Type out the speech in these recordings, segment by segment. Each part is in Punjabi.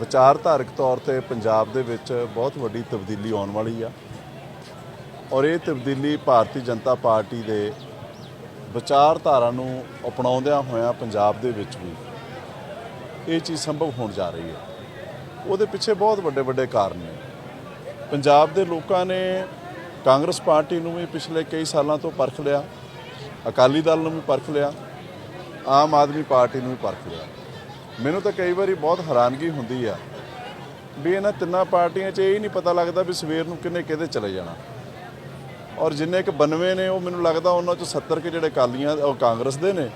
ਵਿਚਾਰਧਾਰਕ ਤੌਰ ਤੇ ਪੰਜਾਬ ਦੇ ਵਿੱਚ ਬਹੁਤ ਵੱਡੀ ਤਬਦੀਲੀ ਆਉਣ ਵਾਲੀ ਆ। ਔਰ ਇਹ ਤਬਦੀਲੀ ਭਾਰਤੀ ਜਨਤਾ ਪਾਰਟੀ ਦੇ ਵਿਚਾਰਧਾਰਾ ਨੂੰ ਅਪਣਾਉਂਦਿਆਂ ਹੋਇਆਂ ਪੰਜਾਬ ਦੇ ਵਿੱਚ ਵੀ ਇਹ ਚੀਜ਼ ਸੰਭਵ ਹੋਣ ਜਾ ਰਹੀ ਹੈ। ਉਹਦੇ ਪਿੱਛੇ ਬਹੁਤ ਵੱਡੇ ਵੱਡੇ ਕਾਰਨ ਨੇ। ਪੰਜਾਬ ਦੇ ਲੋਕਾਂ ਨੇ ਕਾਂਗਰਸ ਪਾਰਟੀ ਨੂੰ ਵੀ ਪਿਛਲੇ ਕਈ ਸਾਲਾਂ ਤੋਂ ਪਰਖ ਲਿਆ, ਅਕਾਲੀ ਦਲ ਨੂੰ ਵੀ ਪਰਖ ਲਿਆ, ਆਮ ਆਦਮੀ ਪਾਰਟੀ ਨੂੰ ਵੀ ਪਰਖ ਲਿਆ। ਮੈਨੂੰ ਤਾਂ ਕਈ ਵਾਰੀ ਬਹੁਤ ਹੈਰਾਨਗੀ ਹੁੰਦੀ ਆ ਵੀ ਇਹਨਾਂ ਤਿੰਨਾਂ ਪਾਰਟੀਆਂ 'ਚ ਇਹ ਹੀ ਨਹੀਂ ਪਤਾ ਲੱਗਦਾ ਵੀ ਸਵੇਰ ਨੂੰ ਕਿੰਨੇ ਕਿਹਦੇ ਚਲੇ ਜਾਣਾ। ਔਰ ਜਿੰਨੇ ਕੁ 92 ਨੇ, ਉਹ ਮੈਨੂੰ ਲੱਗਦਾ ਉਹਨਾਂ 'ਚ 70 ਕੇ ਜਿਹੜੇ ਕਾਲੀਆਂ ਉਹ ਕਾਂਗਰਸ ਦੇ ਨੇ।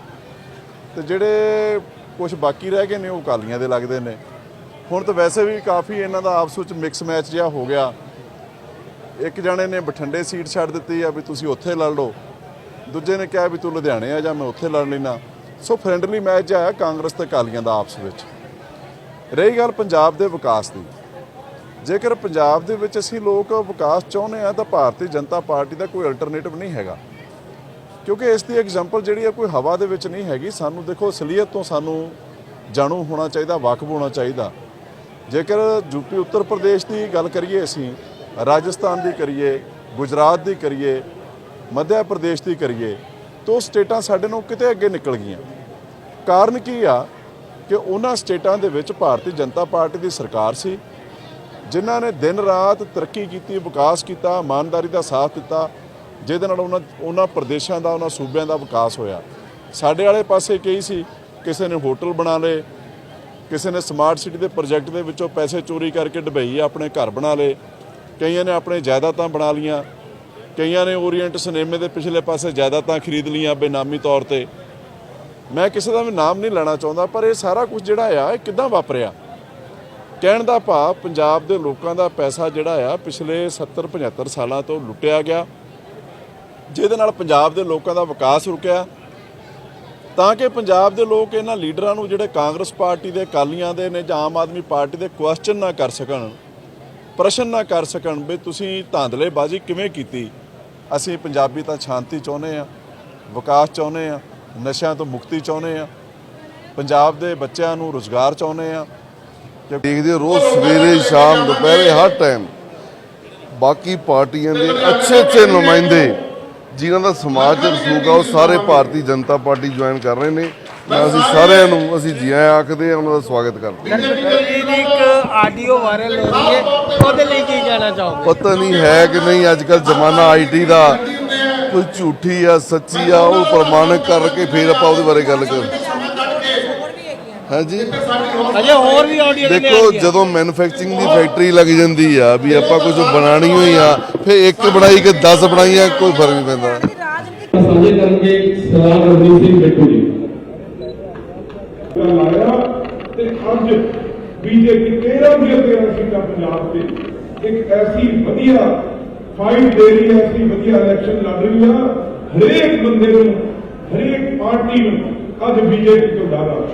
ਤੇ ਜਿਹੜੇ ਕੁਝ ਬਾਕੀ ਰਹਿ ਗਏ ਨੇ, ਉਹ ਕਾਲੀਆਂ ਦੇ ਲੱਗਦੇ ਨੇ। ਹੁਣ ਤਾਂ ਵੈਸੇ ਵੀ ਕਾਫੀ ਇਹਨਾਂ ਦਾ ਆਪਸ ਵਿੱਚ ਮਿਕਸ ਮੈਚ ਜਿਹਾ ਹੋ ਗਿਆ। ਇੱਕ ਜਣੇ ਨੇ ਬਠਿੰਡੇ ਸੀਟ ਛੱਡ ਦਿੱਤੀ ਆ ਵੀ ਤੁਸੀਂ ਉੱਥੇ ਲੜ ਲਓ। ਦੂਜੇ ਨੇ ਕਿਹਾ ਵੀ ਤੂੰ ਲੁਧਿਆਣੇ ਆ ਜਾਂ, ਮੈਂ ਉੱਥੇ ਲੜ ਲੈਣਾ ਸੋ ਫਰੈਂਡਲੀ ਮੈਚ ਆਇਆ ਕਾਂਗਰਸ ਤੇ ਅਕਾਲੀਆਂ ਦਾ ਆਪਸ ਵਿੱਚ। ਰਹੀ ਗੱਲ ਪੰਜਾਬ ਦੇ ਵਿਕਾਸ ਦੀ। ਜੇਕਰ ਪੰਜਾਬ ਦੇ ਵਿੱਚ ਅਸੀਂ ਲੋਕ ਵਿਕਾਸ ਚਾਹੁੰਦੇ ਆ ਤਾਂ ਭਾਰਤੀ ਜਨਤਾ ਪਾਰਟੀ ਦਾ ਕੋਈ ਅਲਟਰਨੇਟਿਵ ਨਹੀਂ ਹੈਗਾ। ਕਿਉਂਕਿ ਇਸ ਦੀ ਐਗਜ਼ਾਮਪਲ ਜਿਹੜੀ ਆ ਕੋਈ ਹਵਾ ਦੇ ਵਿੱਚ ਨਹੀਂ ਹੈਗੀ। ਸਾਨੂੰ ਦੇਖੋ, ਅਸਲੀਅਤ ਤੋਂ ਸਾਨੂੰ ਜਾਣੂ ਹੋਣਾ ਚਾਹੀਦਾ, ਵਾਕਫ ਹੋਣਾ ਚਾਹੀਦਾ। ਜੇਕਰ ਯੂਪੀ ਉੱਤਰ ਪ੍ਰਦੇਸ਼ ਦੀ ਗੱਲ ਕਰੀਏ ਅਸੀਂ, ਰਾਜਸਥਾਨ ਦੀ ਕਰੀਏ, ਗੁਜਰਾਤ ਦੀ ਕਰੀਏ, ਮੱਧ ਪ੍ਰਦੇਸ਼ ਦੀ ਕਰੀਏ ਤਾਂ ਉਹ ਸਟੇਟਾਂ ਸਾਡੇ ਨਾਲੋਂ ਕਿਤੇ ਅੱਗੇ ਨਿਕਲ ਗਈਆਂ। ਕਾਰਨ ਕੀ ਆ ਕਿ ਉਹਨਾਂ ਸਟੇਟਾਂ ਦੇ ਵਿੱਚ ਭਾਰਤੀ ਜਨਤਾ ਪਾਰਟੀ ਦੀ ਸਰਕਾਰ ਸੀ, ਜਿਨ੍ਹਾਂ ਨੇ ਦਿਨ ਰਾਤ ਤਰੱਕੀ ਕੀਤੀ, ਵਿਕਾਸ ਕੀਤਾ, ਇਮਾਨਦਾਰੀ ਦਾ ਸਾਥ ਦਿੱਤਾ, ਜਿਹਦੇ ਨਾਲ ਉਹਨਾਂ ਉਹਨਾਂ ਪ੍ਰਦੇਸ਼ਾਂ ਦਾ, ਉਹਨਾਂ ਸੂਬਿਆਂ ਦਾ ਵਿਕਾਸ ਹੋਇਆ। ਸਾਡੇ ਵਾਲੇ ਪਾਸੇ ਕਈ ਸੀ? ਕਿਸੇ ਨੇ ਹੋਟਲ ਬਣਾ ਲਏ, ਕਿਸੇ ਨੇ ਸਮਾਰਟ ਸਿਟੀ ਦੇ ਪ੍ਰੋਜੈਕਟ ਦੇ ਵਿੱਚੋਂ ਪੈਸੇ ਚੋਰੀ ਕਰਕੇ ਡਬਈ ਆਪਣੇ ਘਰ ਬਣਾ ਲਏ, ਕਈਆਂ ਨੇ ਆਪਣੇ ਜਾਇਦਾਦਾਂ ਬਣਾ ਲੀਆਂ ਕਈਆਂ ਨੇ ਓਰੀਐਂਟ ਸਿਨੇਮੇ ਦੇ ਪਿਛਲੇ ਪਾਸੇ ਜਾਇਦਾਦਾਂ ਖਰੀਦ ਲਈਆਂ ਬੇਨਾਮੀ ਤੌਰ ਤੇ। ਮੈਂ ਕਿਸੇ ਦਾ ਵੀ ਨਾਮ ਨਹੀਂ ਲੈਣਾ ਚਾਹੁੰਦਾ, ਪਰ ਇਹ ਸਾਰਾ ਕੁਝ ਜਿਹੜਾ ਆ, ਇਹ ਕਿੱਦਾਂ ਵਾਪਰਿਆ? ਕਹਿਣ ਦਾ ਭਾਵ ਪੰਜਾਬ ਦੇ ਲੋਕਾਂ ਦਾ ਪੈਸਾ ਜਿਹੜਾ ਆ, ਪਿਛਲੇ 70 75 ਸਾਲਾਂ ਤੋਂ ਲੁੱਟਿਆ ਗਿਆ। ਜਿਹਦੇ ਨਾਲ ਪੰਜਾਬ ਦੇ ਲੋਕਾਂ ਦਾ ਵਿਕਾਸ ਰੁਕਿਆ। ਤਾਂ ਕਿ ਪੰਜਾਬ ਦੇ ਲੋਕ ਇਹਨਾਂ ਲੀਡਰਾਂ ਨੂੰ ਜਿਹੜੇ ਕਾਂਗਰਸ ਪਾਰਟੀ ਦੇ ਅਕਾਲੀਆਂ ਦੇ ਨੇ ਜਾਂ ਆਮ ਆਦਮੀ ਪਾਰਟੀ ਦੇ ਕੁਐਸਚਨ ਨਾ ਕਰ ਸਕਣ, ਪ੍ਰਸ਼ਨ ਨਾ ਕਰ ਸਕਣ ਵੀ ਤੁਸੀਂ ਧਾਂਦਲੇਬਾਜ਼ੀ ਕਿਵੇਂ ਕੀਤੀ? ਅਸੀਂ ਪੰਜਾਬੀ ਤਾਂ ਸ਼ਾਂਤੀ ਚਾਹੁੰਦੇ ਆ ਵਿਕਾਸ ਚਾਹੁੰਦੇ ਆ ਨਸ਼ਿਆਂ ਤੋਂ ਮੁਕਤੀ ਚਾਹੁੰਦੇ ਆ ਪੰਜਾਬ ਦੇ ਬੱਚਿਆਂ ਨੂੰ ਰੋਜ਼ਗਾਰ ਚਾਹੁੰਦੇ ਆ ਦੇਖਦੇ ਹੋ, ਰੋਜ਼ ਸਵੇਰੇ, ਸ਼ਾਮ, ਦੁਪਹਿਰੇ, ਹਰ ਟਾਈਮ ਬਾਕੀ ਪਾਰਟੀਆਂ ਦੇ ਅੱਛੇ ਅੱਛੇ ਨੁਮਾਇੰਦੇ, ਜਿਨ੍ਹਾਂ ਦਾ ਸਮਾਜ ਚ ਰਸੂਖ ਆ ਉਹ ਸਾਰੇ ਭਾਰਤੀ ਜਨਤਾ ਪਾਰਟੀ ਜੁਆਇਨ ਕਰ ਰਹੇ ਨੇ। ਮੈਂ ਅਸੀਂ ਸਾਰਿਆਂ ਨੂੰ ਅਸੀਂ ਜੀ ਆਇਆਂ ਆਖਦੇ ਹਾਂ ਉਹਨਾਂ ਦਾ ਸਵਾਗਤ ਕਰਦੇ ਹਾਂ। ਜੀ ਦੀ ਇੱਕ ਆਡੀਓ ਵਾਇਰਲ ਹੋ ਰਹੀ ਹੈ। ਉਹਦੇ ਲਈ ਕੀ ਕਹਿਣਾ ਚਾਹੋਗੇ? ਪਤਾ ਨਹੀਂ ਹੈ ਕਿ ਨਹੀਂ ਅੱਜ ਕੱਲ ਜ਼ਮਾਨਾ ਆਈਟੀ ਦਾ ਕੋਈ ਝੂਠੀ ਆ ਸੱਚੀ ਆ ਉਹ ਪ੍ਰਮਾਣਿਤ ਕਰਕੇ ਫਿਰ ਆਪਾਂ ਉਹਦੇ ਬਾਰੇ ਗੱਲ ਕਰ ਹਾਂਜੀ? ਅਜੇ ਹੋਰ ਵੀ ਆਡੀਓ ਦੇਖੋ ਜਦੋਂ ਮੈਨੂਫੈਕਚਰਿੰਗ ਦੀ ਫੈਕਟਰੀ ਲੱਗ ਜਾਂਦੀ ਆ ਵੀ ਆਪਾਂ ਕੁਝ ਬਣਾਣੀ ਹੋਈ ਆ ਫਿਰ ਇੱਕ ਬਣਾਈ ਕਿ 10 ਬਣਾਈਆਂ ਕੋਈ ਫ਼ਰਕ ਨਹੀਂ ਪੈਂਦਾ। ਸਾਂਝੇ ਕਰਨਗੇ ਸਰਦਾਰ ਰਣਜੀਤ ਸਿੰਘ ਬਿੱਟੂ ਜੀ। ਤੇ ਬੀਜੇਪੀ 13 ਦੀਆਂ 13 ਸੀਟਾਂ ਪੰਜਾਬ ਤੇ। ਇੱਕ ਐਸੀ ਵਧੀਆ ਫਾਈਟ ਦੇ ਰਹੀ ਹੈ ਐਸੀ ਵਧੀਆ ਇਲੈਕਸ਼ਨ ਲੜ ਰਹੀ ਆ। ਹਰੇਕ ਬੰਦੇ ਨੂੰ, ਹਰੇਕ ਪਾਰਟੀ ਨੂੰ ਅੱਜ ਬੀਜੇਪੀ ਤੋਂ ਡਰ ਆ।